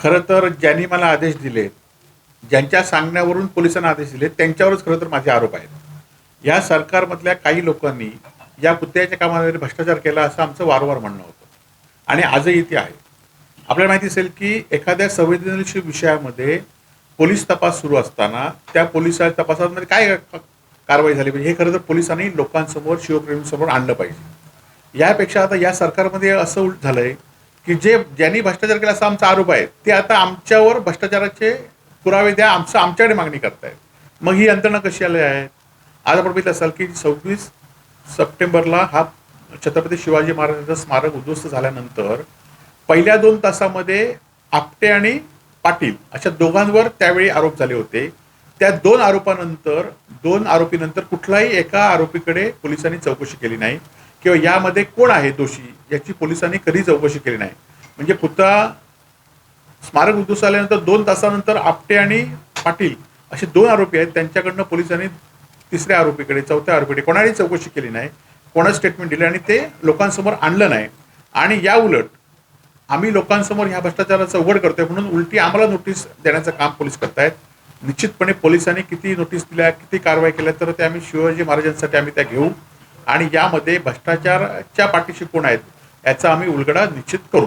खरं तर ज्यांनी मला आदेश दिले ज्यांच्या सांगण्यावरून पोलिसांना आदेश दिले त्यांच्यावरच खरं तर माझे आरोप आहेत. या सरकारमधल्या काही लोकांनी या पुतळ्याच्या कामामध्ये भ्रष्टाचार केला असं आमचं वारंवार म्हणणं होतं. आणि आजही ते आहे. आपल्याला माहिती असेल की एखाद्या संवेदनशील विषयामध्ये पोलीस तपास सुरू असताना त्या पोलिसा तपासामध्ये काय कारवाई झाली पाहिजे? हे खरं तर पोलिसांनी लोकांसमोर शिवप्रेमींसमोर आणलं पाहिजे. यापेक्षा आता या सरकारमध्ये असं उलट आहे की जे ज्यांनी भ्रष्टाचार केला असा आमचा आरोप आहे ते आता आमच्यावर भ्रष्टाचाराचे पुरावे द्या आमचं आमच्याकडे मागणी करतायत. मग ही यंत्रणा कशी आली आहे? आज आपण बघितलं असाल की सव्वीस सप्टेंबरला हा छत्रपती शिवाजी महाराजांचं स्मारक उद्ध्वस्त झाल्यानंतर पहिल्या दोन तासामध्ये आपटे आणि पाटील अशा दोघांवर त्यावेळी आरोप झाले होते. त्या दोन आरोपानंतर दोन आरोपीनंतर कुठलाही एका आरोपीकडे पोलिसांनी चौकशी केली नाही. किंवा यामध्ये कोण आहे दोषी याची पोलिसांनी कधी चौकशी केली नाही. म्हणजे पुतळा स्मारक उद्ध्वस्त आल्यानंतर दोन तासानंतर आपटे आणि पाटील असे दोन आरोपी आहेत. त्यांच्याकडनं पोलिसांनी तिसऱ्या आरोपीकडे चौथ्या आरोपीकडे कोणाही चौकशी केली नाही. कोणाच स्टेटमेंट दिले आणि ते लोकांसमोर आणलं नाही. आणि या उलट आम्ही लोकांसमोर ह्या भ्रष्टाचाराचा उघड करतोय म्हणून उलटी आम्हाला नोटीस देण्याचं काम पोलीस करतायत. निश्चितपणे पोलिसांनी किती नोटीस दिल्या किती कारवाई केल्या तर ते आम्ही शिवाजी महाराजांसाठी आम्ही त्या घेऊ. आणि यामध्ये भ्रष्टाचाराच्या पाठीशी कोण आहेत याचा आम्ही उलगडा निश्चित करू.